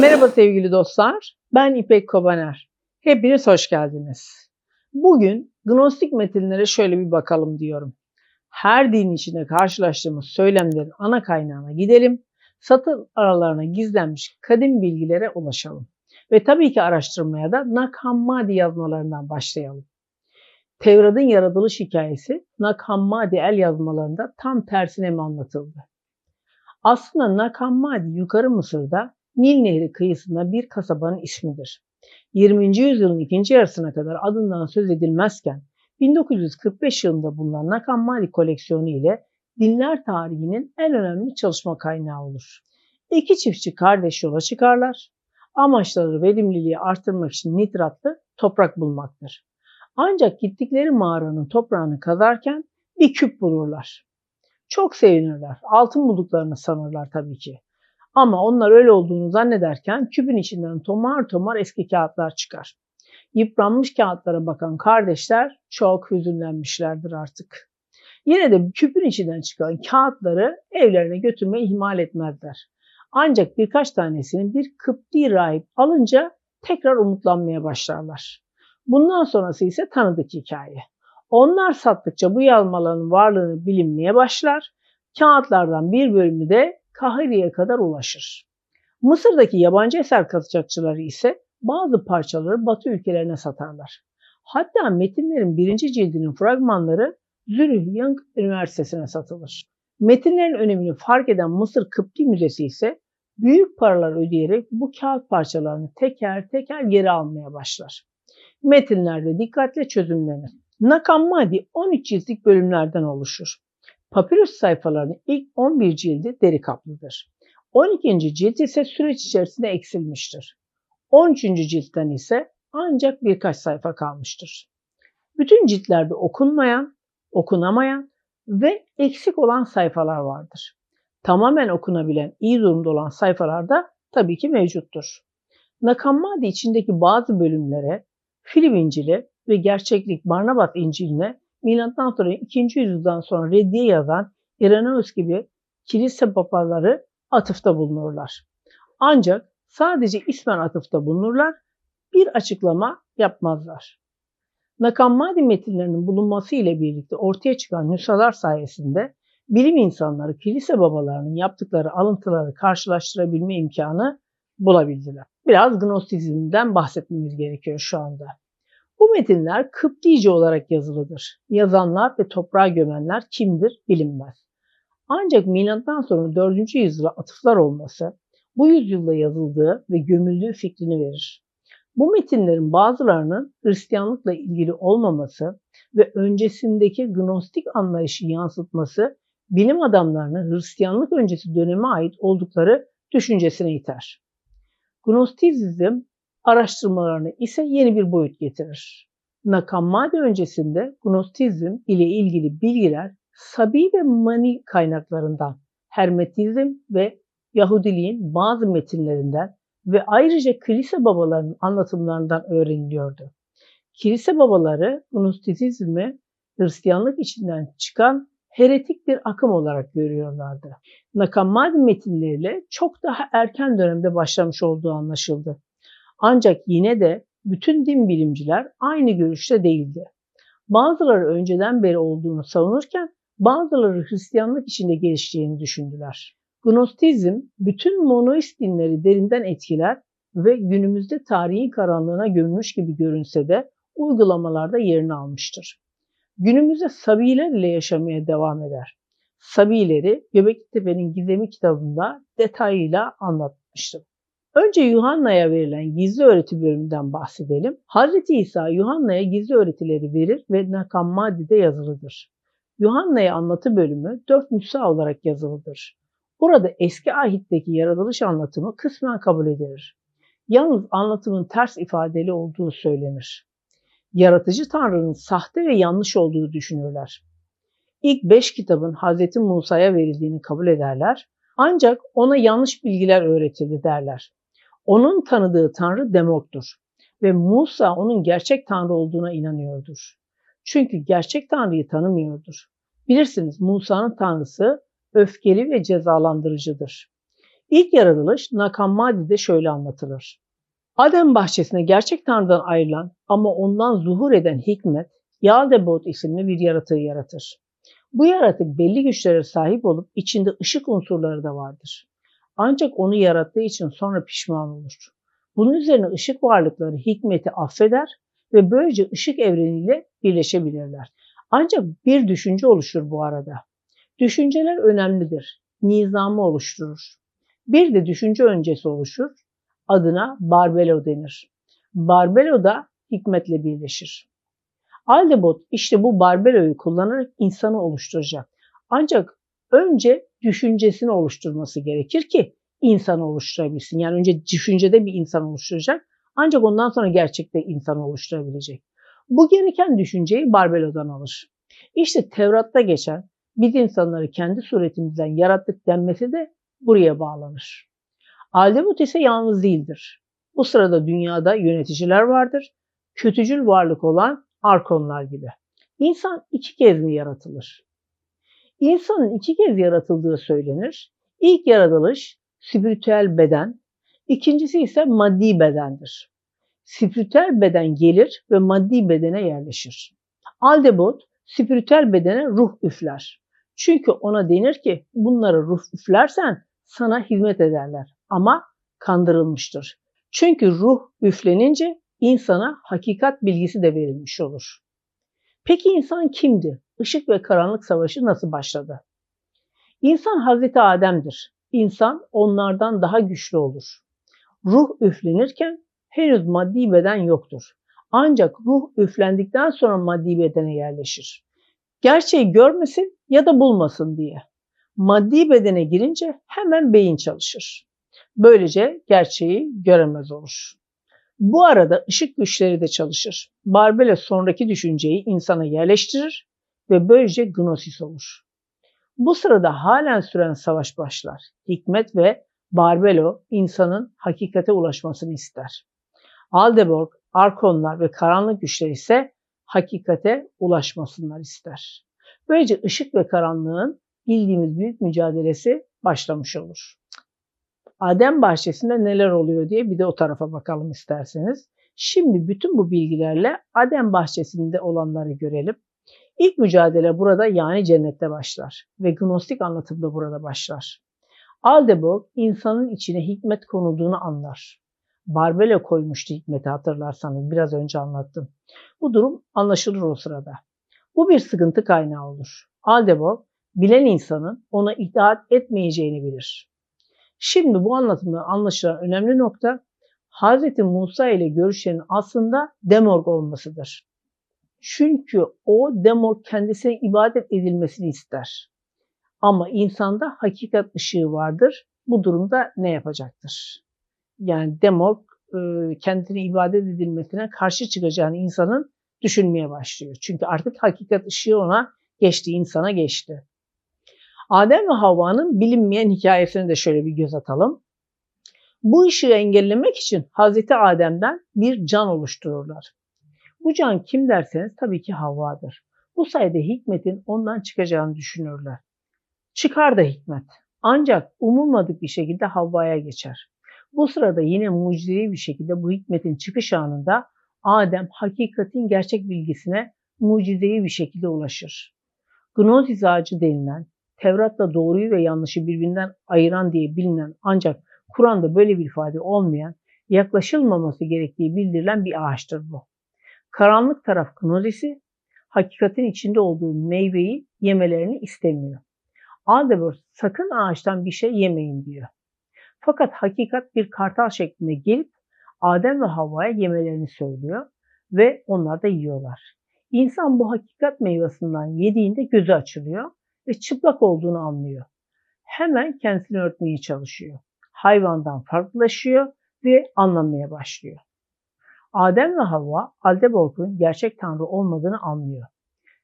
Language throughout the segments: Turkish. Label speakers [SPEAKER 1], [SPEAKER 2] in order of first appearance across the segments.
[SPEAKER 1] Merhaba sevgili dostlar, ben İpek Kobaner. Hepiniz hoş geldiniz. Bugün Gnostik metinlere şöyle bir bakalım diyorum. Her din içinde karşılaştığımız söylemlerin ana kaynağına gidelim, satır aralarına gizlenmiş kadim bilgilere ulaşalım. Ve tabii ki araştırmaya da Nag Hammadi yazmalarından başlayalım. Tevrat'ın yaratılış hikayesi Nag Hammadi el yazmalarında tam tersine mi anlatıldı? Aslında Nag Hammadi yukarı Mısır'da Nil Nehri kıyısında bir kasabanın ismidir. 20. yüzyılın ikinci yarısına kadar adından söz edilmezken 1945 yılında bulunan Hammadi koleksiyonu ile dinler tarihinin en önemli çalışma kaynağı olur. İki çiftçi kardeş yola çıkarlar. Amaçları verimliliği artırmak için nitratlı toprak bulmaktır. Ancak gittikleri mağaranın toprağını kazarken bir küp bulurlar. Çok sevinirler. Altın bulduklarını sanırlar tabii ki. Ama onlar öyle olduğunu zannederken küpün içinden tomar tomar eski kağıtlar çıkar. Yıpranmış kağıtlara bakan kardeşler çok hüzünlenmişlerdir artık. Yine de küpün içinden çıkan kağıtları evlerine götürmeyi ihmal etmezler. Ancak birkaç tanesini bir Kıpti rahip alınca tekrar umutlanmaya başlarlar. Bundan sonrası ise tanıdık hikaye. Onlar sattıkça bu yazmaların varlığını bilinmeye başlar. Kağıtlardan bir bölümü de Kahire'ye kadar ulaşır. Mısır'daki yabancı eser kaçakçıları ise bazı parçaları Batı ülkelerine satarlar. Hatta metinlerin birinci cildinin fragmanları Zürih Young Üniversitesi'ne satılır. Metinlerin önemini fark eden Mısır Kıpti Müzesi ise büyük paralar ödeyerek bu kağıt parçalarını teker teker geri almaya başlar. Metinlerde dikkatle çözümlenir. Nakammadi 13 ciltlik bölümlerden oluşur. Papirüs sayfalarının ilk 11 cildi deri kaplıdır. 12. cilt ise süreç içerisinde eksilmiştir. 13. ciltten ise ancak birkaç sayfa kalmıştır. Bütün ciltlerde okunmayan, okunamayan ve eksik olan sayfalar vardır. Tamamen okunabilen, iyi durumda olan sayfalar da tabii ki mevcuttur. Nakammadi içindeki bazı bölümlere Filip İncil'i ve Gerçeklik Barnabas İncil'ine milattan sonra 2. yüzyıldan sonra reddiye yazan Irenaeus gibi kilise papaları atıfta bulunurlar. Ancak sadece ismen atıfta bulunurlar, bir açıklama yapmazlar. Nakammadi metinlerinin bulunması ile birlikte ortaya çıkan nüshalar sayesinde bilim insanları kilise babalarının yaptıkları alıntıları karşılaştırabilme imkanı bulabildiler. Biraz Gnostizmden bahsetmemiz gerekiyor şu anda. Bu metinler Kıptice olarak yazılıdır. Yazanlar ve toprağa gömenler kimdir bilinmez. Ancak milattan sonra 4. yüzyıla atıflar olması bu yüzyılda yazıldığı ve gömüldüğü fikrini verir. Bu metinlerin bazılarının Hristiyanlıkla ilgili olmaması ve öncesindeki gnostik anlayışı yansıtması bilim adamlarını Hristiyanlık öncesi döneme ait oldukları düşüncesine iter. Gnostizm araştırmalarını ise yeni bir boyut getirir. Nakammadi öncesinde Gnostizm ile ilgili bilgiler Sabi ve Mani kaynaklarından, Hermetizm ve Yahudiliğin bazı metinlerinden ve ayrıca kilise babalarının anlatımlarından öğreniliyordu. Kilise babaları Gnostizmi Hristiyanlık içinden çıkan heretik bir akım olarak görüyorlardı. Nakammadi metinleriyle çok daha erken dönemde başlamış olduğu anlaşıldı. Ancak yine de bütün din bilimciler aynı görüşte değildi. Bazıları önceden beri olduğunu savunurken bazıları Hristiyanlık içinde gelişeceğini düşündüler. Gnostizm bütün monoist dinleri derinden etkiler ve günümüzde tarihin karanlığına gömülmüş gibi görünse de uygulamalarda yerini almıştır. Günümüzde Sabiler ile yaşamaya devam eder. Sabileri Göbekli Tepe'nin Gizemi kitabında detayıyla anlatmıştım. Önce Yuhanna'ya verilen gizli öğreti bölümünden bahsedelim. Hz. İsa Yuhanna'ya gizli öğretileri verir ve Nakammadi'de yazılıdır. Yuhanna'ya anlatı bölümü dört nüsha olarak yazılıdır. Burada eski ahitteki yaratılış anlatımı kısmen kabul edilir. Yalnız anlatımın ters ifadeli olduğu söylenir. Yaratıcı Tanrı'nın sahte ve yanlış olduğu düşünürler. İlk beş kitabın Hz. Musa'ya verildiğini kabul ederler ancak ona yanlış bilgiler öğretildi derler. Onun tanıdığı Tanrı Demok'tur ve Musa onun gerçek Tanrı olduğuna inanıyordur. Çünkü gerçek Tanrı'yı tanımıyordur. Bilirsiniz Musa'nın Tanrısı öfkeli ve cezalandırıcıdır. İlk yaratılış Nakammadi'de şöyle anlatılır. Adem bahçesine gerçek Tanrı'dan ayrılan ama ondan zuhur eden hikmet, Yaldebot isimli bir yaratığı yaratır. Bu yaratık belli güçlere sahip olup içinde ışık unsurları da vardır. Ancak onu yarattığı için sonra pişman olur. Bunun üzerine ışık varlıkları hikmeti affeder ve böylece ışık evreniyle birleşebilirler. Ancak bir düşünce oluşur bu arada. Düşünceler önemlidir. Nizamı oluşturur. Bir de düşünce öncesi oluşur. Adına Barbelo denir. Barbelo da hikmetle birleşir. Aldebot işte bu Barbelo'yu kullanarak insanı oluşturacak. Ancak önce düşüncesini oluşturması gerekir ki insan oluşturabilsin. Yani önce düşüncede bir insan oluşturacak. Ancak ondan sonra gerçekte insan oluşturabilecek. Bu gereken düşünceyi Barbelo'dan alır. İşte Tevrat'ta geçen biz insanları kendi suretimizden yarattık denmesi de buraya bağlanır. Aldemut ise yalnız değildir. Bu sırada dünyada yöneticiler vardır. Kötücül varlık olan arkonlar gibi. İnsan iki kez mi yaratılır? İnsanın iki kez yaratıldığı söylenir. İlk yaratılış spiritüel beden, ikincisi ise maddi bedendir. Spiritüel beden gelir ve maddi bedene yerleşir. Aldebot spiritüel bedene ruh üfler. Çünkü ona denir ki bunları ruh üflersen sana hizmet ederler ama kandırılmıştır. Çünkü ruh üflenince insana hakikat bilgisi de verilmiş olur. Peki insan kimdi? Işık ve karanlık savaşı nasıl başladı? İnsan Hazreti Adem'dir. İnsan onlardan daha güçlü olur. Ruh üflenirken henüz maddi beden yoktur. Ancak ruh üflendikten sonra maddi bedene yerleşir. Gerçeği görmesin ya da bulmasın diye. Maddi bedene girince hemen beyin çalışır. Böylece gerçeği göremez olur. Bu arada ışık güçleri de çalışır. Barbele sonraki düşünceyi insana yerleştirir ve böylece gnosis olur. Bu sırada halen süren savaş başlar. Hikmet ve Barbelo insanın hakikate ulaşmasını ister. Aldeborg, Arkonlar ve karanlık güçler ise hakikate ulaşmasınlar ister. Böylece ışık ve karanlığın bildiğimiz büyük mücadelesi başlamış olur. Adem bahçesinde neler oluyor diye bir de o tarafa bakalım isterseniz. Şimdi bütün bu bilgilerle Adem bahçesinde olanları görelim. İlk mücadele burada yani cennette başlar ve gnostik anlatım da burada başlar. Aldeborg insanın içine hikmet konulduğunu anlar. Barbele koymuştu hikmeti hatırlarsanız biraz önce anlattım. Bu durum anlaşılır o sırada. Bu bir sıkıntı kaynağı olur. Aldeborg bilen insanın ona itaat etmeyeceğini bilir. Şimdi bu anlatımda anlaşılan önemli nokta Hz. Musa ile görüşlerin aslında demorg olmasıdır. Çünkü o demorg kendisine ibadet edilmesini ister. Ama insanda hakikat ışığı vardır. Bu durumda ne yapacaktır? Yani demorg e, kendine ibadet edilmesine karşı çıkacağını insanın düşünmeye başlıyor. Çünkü artık hakikat ışığı ona geçti, insana geçti. Adem ve Havva'nın bilinmeyen hikayesine de şöyle bir göz atalım. Bu ışığı engellemek için Hazreti Adem'den bir can oluştururlar. Bu can kim derseniz tabii ki Havva'dır. Bu sayede hikmetin ondan çıkacağını düşünürler. Çıkar da hikmet. Ancak umulmadık bir şekilde Havva'ya geçer. Bu sırada yine mucizevi bir şekilde bu hikmetin çıkış anında Adem hakikatin gerçek bilgisine mucizevi bir şekilde ulaşır. Gnozis ağacı denilen Tevrat'ta doğruyu ve yanlışı birbirinden ayıran diye bilinen ancak Kur'an'da böyle bir ifade olmayan, yaklaşılmaması gerektiği bildirilen bir ağaçtır bu. Karanlık taraf gnozisi, hakikatin içinde olduğu meyveyi yemelerini istemiyor. Aldebor sakın ağaçtan bir şey yemeyin diyor. Fakat hakikat bir kartal şeklinde gelip Adem ve Havva'ya yemelerini söylüyor ve onlar da yiyorlar. İnsan bu hakikat meyvesinden yediğinde gözü açılıyor ve çıplak olduğunu anlıyor. Hemen kendisini örtmeye çalışıyor. Hayvandan farklılaşıyor ve anlamaya başlıyor. Adem ve Havva Aldeborg'un gerçek tanrı olmadığını anlıyor.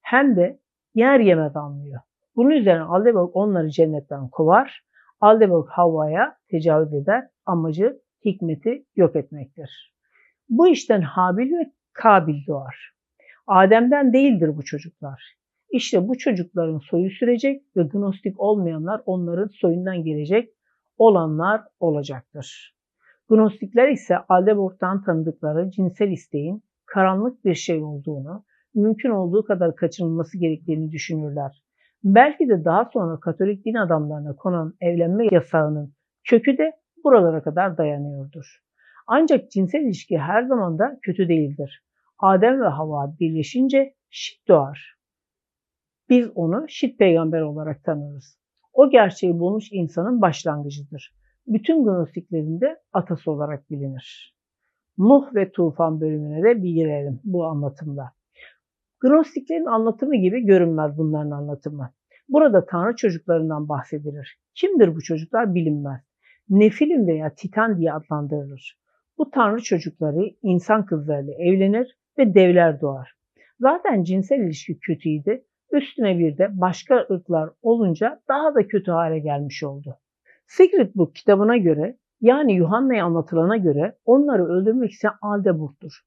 [SPEAKER 1] Hem de yer yemez anlıyor. Bunun üzerine Aldeborg onları cennetten kovar. Aldeborg Havva'ya tecavüz eder. Amacı hikmeti yok etmektir. Bu işten Habil ve Kabil doğar. Adem'den değildir bu çocuklar. İşte bu çocukların soyu sürecek ve gnostik olmayanlar onların soyundan gelecek. olanlar olacaktır. Gnostikler ise Aldeborg'dan tanıdıkları cinsel isteğin karanlık bir şey olduğunu, mümkün olduğu kadar kaçınılması gerektiğini düşünürler. Belki de daha sonra Katolik din adamlarına konan evlenme yasağının kökü de buralara kadar dayanıyordur. Ancak cinsel ilişki her zaman da kötü değildir. Adem ve Havva birleşince şit doğar. Biz onu şit peygamber olarak tanırız. O gerçeği bulmuş insanın başlangıcıdır. Bütün gnostiklerinde atası olarak bilinir. Nuh ve Tufan bölümüne de bir girelim bu anlatımda. Gnostiklerin anlatımı gibi görünmez bunların anlatımı. Burada tanrı çocuklarından bahsedilir. Kimdir bu çocuklar bilinmez. Nefilim veya Titan diye adlandırılır. Bu tanrı çocukları insan kızlarıyla evlenir ve devler doğar. Zaten cinsel ilişki kötüydü. Üstüne bir de başka ırklar olunca daha da kötü hale gelmiş oldu. Secret Book kitabına göre yani Yuhanna'ya anlatılana göre onları öldürmek isteyen Aldeburt'tur.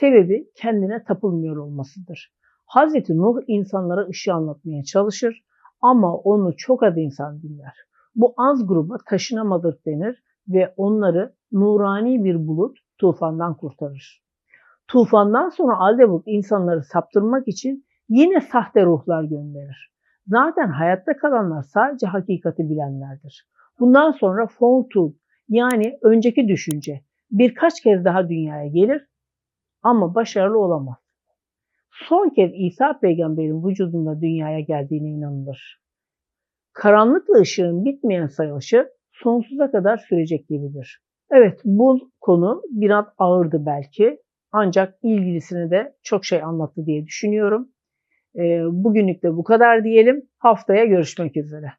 [SPEAKER 1] Sebebi kendine tapılmıyor olmasıdır. Hazreti Nuh insanlara ışığı anlatmaya çalışır ama onu çok az insan dinler. Bu az gruba taşınamadık denir ve onları nurani bir bulut tufandan kurtarır. Tufandan sonra Aldebuk insanları saptırmak için yine sahte ruhlar gönderir. Zaten hayatta kalanlar sadece hakikati bilenlerdir. Bundan sonra Fontul yani önceki düşünce birkaç kez daha dünyaya gelir ama başarılı olamaz. Son kez İsa peygamberin vücudunda dünyaya geldiğine inanılır. Karanlıkla ışığın bitmeyen sayılışı sonsuza kadar sürecek gibidir. Evet bu konu biraz ağırdı belki ancak ilgilisine de çok şey anlattı diye düşünüyorum. Bugünlük de bu kadar diyelim. Haftaya görüşmek üzere.